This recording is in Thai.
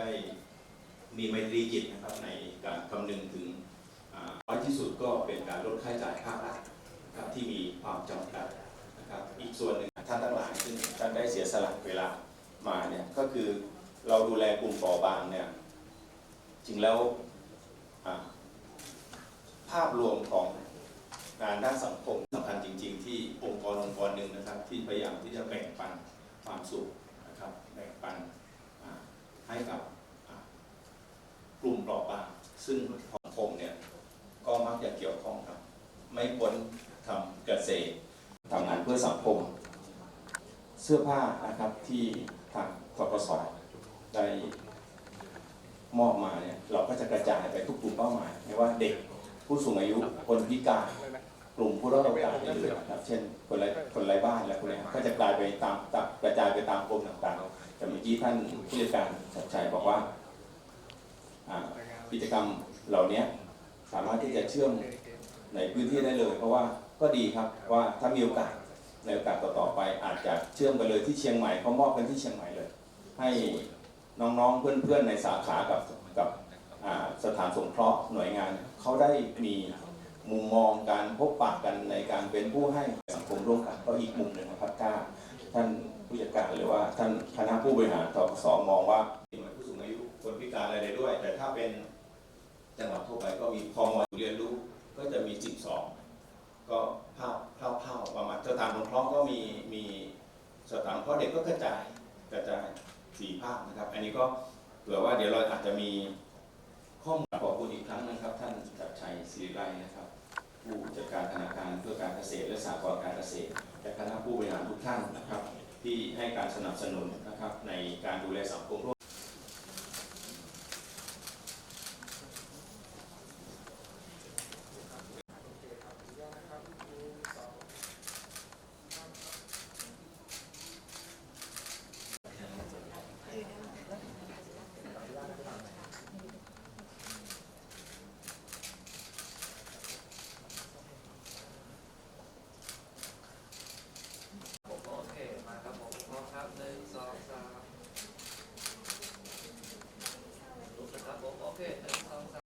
ได้มีไมตรีจิตนะครับในการคำนึงถึงน้อยที่สุดก็เป็นการลดค่าใช้จ่ายภาครัฐนะครับที่มีความจำกัดนะครับอีกส่วนหนึ่งท่านทั้งหลายซึ่งท่านได้เสียสละเวลามาเนี่ยก็คือเราดูแลกลุ่มเปราะบางเนี่ยจริงแล้วภาพรวมของงานด้านสังคมสำคัญจริง ๆ ที่องค์กรองค์กรหนึ่งนะครับ ที่พยายามที่จะแบ่งปันความสุขนะครับแบ่งปันอ่าให้กับอ่ากลุ่มเปราะ ซึ่งสังคมเนี่ยก็มักจะเกี่ยวข้องกับ ไม่พ้นทำเกษตรทำงานเพื่อสังคม เสื้อผ้านะครับที่ทางทกสได้มอบมาเนี่ยเราก็จะกระจายไปทุกกลุ่มเป้าหมายไม่ว่าเด็กผู้สูงอายุคนพิการกลุ่มผู้ด้อยโอกาสอื่นๆนะครับ เช่นคนไร้คนไร้บ้านและคนเนี้ก็จะกลายไปตามตามกระจายไปตามกรมต่างๆแต่เมื่อกี้ท่านผู้จัดการชัดชัยบอกว่า กิจกรรมเหล่านี้สามารถที่จะเชื่อมในพื้นที่ได้เลย เพราะว่าก็ดีครับว่าถ้ามีโอกาสในโอกาสต่อๆไปอาจจะเชื่อมกันเลยที่เชียงใหม่เขามอบกันที่เชียงใหม่เลย ให้น้องๆเพื่อนๆในสาขากับกับสถานสงเคราะห์หน่วยงานเขาได้มีมุมมองการพบปะกันในการเป็นผู้ให้สังคมร่วมกันก็อีกมุมหนึ่งนะครับถ้าท่านผู้จัดการหรือว่าท่านคณะผู้บริหารทกสมองว่าผู้สูงอายุคนพิการอะไรได้ด้วย แต่ถ้าเป็น จังหวัดทั่วไปก็มีพมอเรียนรู้ก็จะมี 12 ก็ภาพคร่าวๆประมาณสถานสงเคราะห์ก็มีมีสถานสงเคราะห์เด็กก็กระจายกระจายสี่ภาคนะครับ อันนี้ก็เผื่อว่าเดี๋ยวเราอาจจะมีข้อมูลขอบคุณอีกครั้งนะครับ ท่านจัดชัยศรีไลนะครับ ผู้จัดการธนาคารเพื่อการเกษตรและสหกรณ์การเกษตร และคณะผู้บริหารทุกท่านนะครับ ที่ให้การสนับสนุนนะครับในการดูแลสังคมร่วม